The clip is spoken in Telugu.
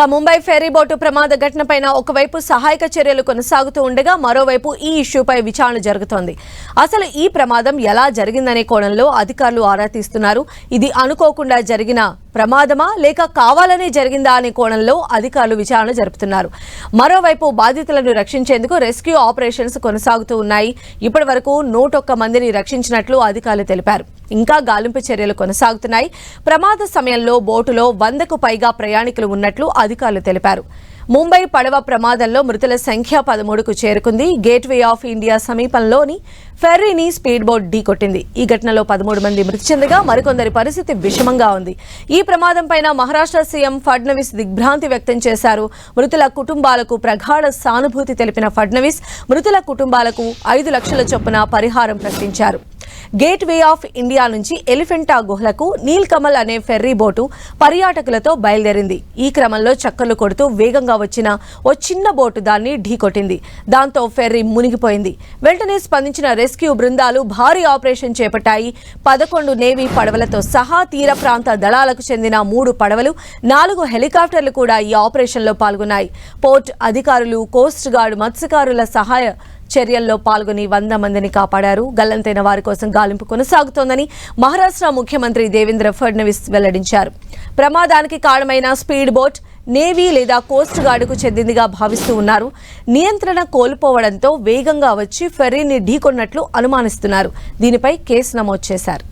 ఇక ముంబై ఫెర్రీ బోటు ప్రమాద ఘటనపై ఒకవైపు సహాయక చర్యలు కొనసాగుతూ ఉండగా మరోవైపు ఈ ఇష్యూపై విచారణ జరుగుతోంది. అసలు ఈ ప్రమాదం ఎలా జరిగిందనే కోణంలో అధికారులు ఆరా తీస్తున్నారు. ఇది అనుకోకుండా జరిగిన ప్రమాదమా లేక కావాలనే జరిగిందా అనే కోణంలో అధికారులు విచారణ జరుపుతున్నారు. మరోవైపు బాధితులను రక్షించేందుకు రెస్క్యూ ఆపరేషన్స్ కొనసాగుతూ ఉన్నాయి. ఇప్పటి వరకు నూటొక్క మందిని రక్షించినట్లు అధికారులు తెలిపారు. ఇంకా గాలింపు చర్యలు కొనసాగుతున్నాయి. ప్రమాద సమయంలో బోటులో వందకు పైగా ప్రయాణికులు ఉన్నట్లు అధికారులు తెలిపారు. ముంబై పడవ ప్రమాదంలో మృతుల సంఖ్య పదమూడుకు చేరుకుంది. గేట్వే ఆఫ్ ఇండియా సమీపంలోని ఫెర్రీని స్పీడ్ బోట్ ఢీకొట్టింది. ఈ ఘటనలో పదమూడు మంది మృతి చెందగా మరికొందరి పరిస్థితి విషమంగా ఉంది. ఈ ప్రమాదం పైన మహారాష్ట్ర సీఎం ఫడ్నవీస్ దిగ్భ్రాంతి వ్యక్తం చేశారు. మృతుల కుటుంబాలకు ప్రగాఢ సానుభూతి తెలిపిన ఫడ్నవీస్ మృతుల కుటుంబాలకు ఐదు లక్షల చొప్పున పరిహారం ప్రకటించారు. గేట్ వే ఆఫ్ ఇండియా నుంచి ఎలిఫెంటా గుహలకు నీల్కమల్ అనే ఫెర్రీ బోటు పర్యాటకులతో బయలుదేరింది. ఈ క్రమంలో చక్కర్లు కొడుతూ వేగంగా వచ్చిన ఓ చిన్న బోటు దాన్ని ఢీకొట్టింది. దాంతో ఫెర్రీ మునిగిపోయింది. వెంటనే స్పందించిన రెస్క్యూ బృందాలు భారీ ఆపరేషన్ చేపట్టాయి. పదకొండు నేవీ పడవలతో సహా తీర ప్రాంత దళాలకు చెందిన మూడు పడవలు నాలుగు హెలికాప్టర్లు కూడా ఈ ఆపరేషన్లో పాల్గొన్నాయి. పోర్ట్ అధికారులు కోస్ట్ గార్డ్ మత్స్యకారుల సహాయ చర్యల్లో పాల్గొని వంద మందిని కాపాడారు. గల్లంతైన వారి కోసం గాలింపు కొనసాగుతోందని మహారాష్ట్ర ముఖ్యమంత్రి దేవేంద్ర ఫడ్నవీస్ వెల్లడించారు. ప్రమాదానికి కారణమైన స్పీడ్ బోట్ నేవీ లేదా కోస్ట్ గార్డుకు చెందిందిగా భావిస్తూ ఉన్నారు. నియంత్రణ కోల్పోవడంతో వేగంగా వచ్చి ఫెర్రీని ఢీకొన్నట్లు అనుమానిస్తున్నారు. దీనిపై కేసు నమోదు చేశారు.